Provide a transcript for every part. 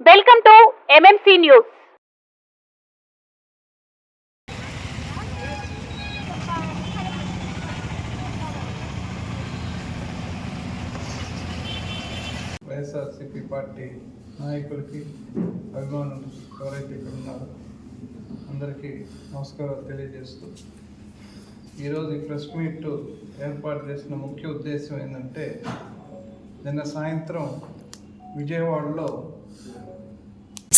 Welcome to M M C news Y S R C P party నాయకులకి అభిమానులు ఎవరైతే ఇక్కడ ఉన్నారో అందరికీ నమస్కారాలు తెలియజేస్తూ ఈరోజు ఈ ప్రెస్ మీట్ ఏర్పాటు చేసిన ముఖ్య ఉద్దేశం ఏంటంటే నిన్న సాయంత్రం విజయవాడలో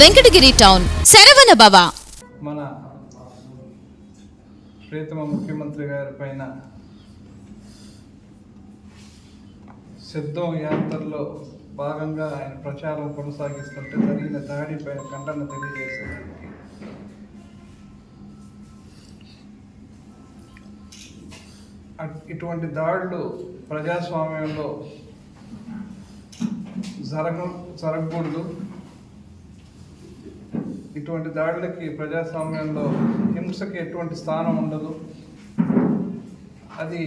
వెంకటగిరి టౌన్. శరవణ భవ. మన ప్రియతమ ముఖ్యమంత్రి గారి పైన సిద్ధం యాత్రలో భాగంగా ఆయన ప్రచారం కొనసాగిస్తుంటే జరిగిన దాడిపై ఖండన తెలియజేశారు. అట్- ఇటువంటి దాడులు ప్రజాస్వామ్యంలో జరగ జరగకూడదు. ఇటువంటి దాడులకి ప్రజాస్వామ్యంలో హింసకి ఎటువంటి స్థానం ఉండదు. అది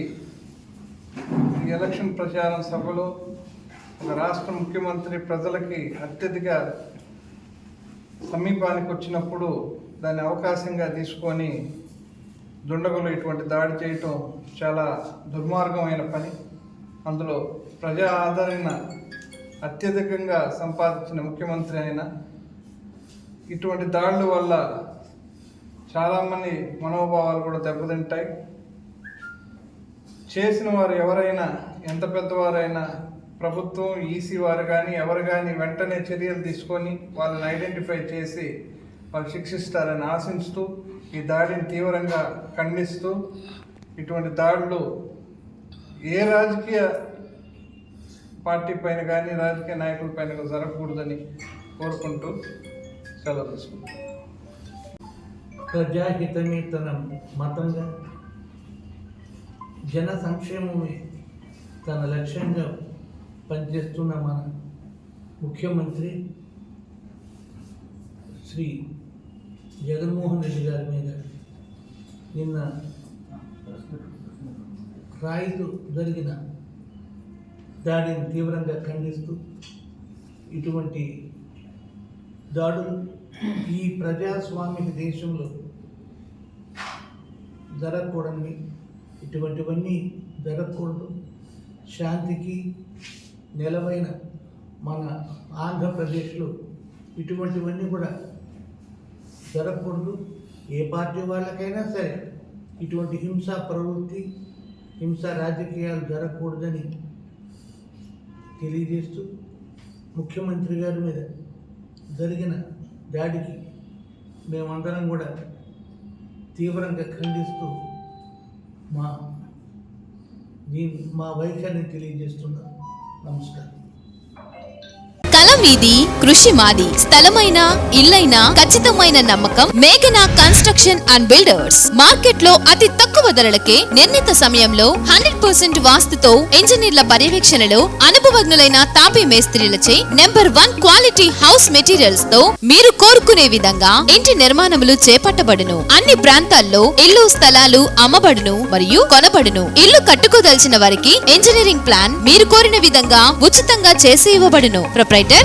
ఎలక్షన్ ప్రచారం సభలో ఒక రాష్ట్ర ముఖ్యమంత్రి ప్రజలకి అత్యధిక సమీపానికి వచ్చినప్పుడు దాన్ని అవకాశంగా తీసుకొని దుండగులు ఇటువంటి దాడి చేయటం చాలా దుర్మార్గమైన పని. అందులో ప్రజా ఆదరణ అత్యధికంగా సంపాదించిన ముఖ్యమంత్రి అయిన ఇటువంటి దాడుల వల్ల చాలామంది మనోభావాలు కూడా దెబ్బతింటాయి. చేసిన వారు ఎవరైనా ఎంత పెద్దవారైనా ప్రభుత్వం ఈసీ వారు కానీ ఎవరు కానీ వెంటనే చర్యలు తీసుకొని వాళ్ళని ఐడెంటిఫై చేసి వాళ్ళు శిక్షిస్తారని ఆశిస్తూ ఈ దాడిని తీవ్రంగా ఖండిస్తూ ఇటువంటి దాడులు ఏ రాజకీయ పార్టీ పైన కానీ రాజకీయ నాయకుల పైన జరగకూడదని కోరుకుంటూ సెలవు ప్రజాహితమే తన మతంగా జన సంక్షేమమే తన లక్ష్యంగా పనిచేస్తున్న మన ముఖ్యమంత్రి శ్రీ జగన్మోహన్ రెడ్డి గారి మీద నిన్న రాయితో జరిగిన దాడిని తీవ్రంగా ఖండిస్తూ ఇటువంటి దాడులు ఈ ప్రజాస్వామిక దేశంలో జరగకూడని ఇటువంటివన్నీ జరగకూడదు. శాంతికి నెలవైన మన ఆంధ్రప్రదేశ్లో ఇటువంటివన్నీ కూడా జరగకూడదు. ఏ పార్టీ వాళ్ళకైనా సరే ఇటువంటి హింసా ప్రవృత్తి హింసా రాజకీయాలు జరగకూడదని తెలియజేస్తూ ముఖ్యమంత్రి గారి మీద జరిగిన దాడికి మేమందరం కూడా తీవ్రంగా ఖండిస్తూ మా మా వైఖరిని తెలియజేస్తున్నాం. నమస్కారం. మీది కృషి మాది. స్థలమైన ఇల్లైనా ఖచ్చితమైన నమ్మకం మేఘనా కన్స్ట్రక్షన్ అండ్ బిల్డర్స్. మార్కెట్లో అతి తక్కువ ధరలకే నిర్ణీత సమయంలో హండ్రెడ్ పర్సెంట్ వాస్తుతో ఇంజనీర్ల పర్యవేక్షణలో అనుభవజ్ఞులైన తాపీ మేస్త్రీలచే నెంబర్ వన్ క్వాలిటీ హౌస్ మెటీరియల్స్తో మీరు కోరుకునే విధంగా ఇంటి నిర్మాణములు చేపట్టబడును. అన్ని ప్రాంతాల్లో ఇల్లు స్థలాలు అమ్మబడును మరియు కొనబడును. ఇల్లు కట్టుకోదలిచిన వారికి ఇంజనీరింగ్ ప్లాన్ మీరు కోరిన విధంగా ఉచితంగా చేసి ఇవ్వబడును. Proprietor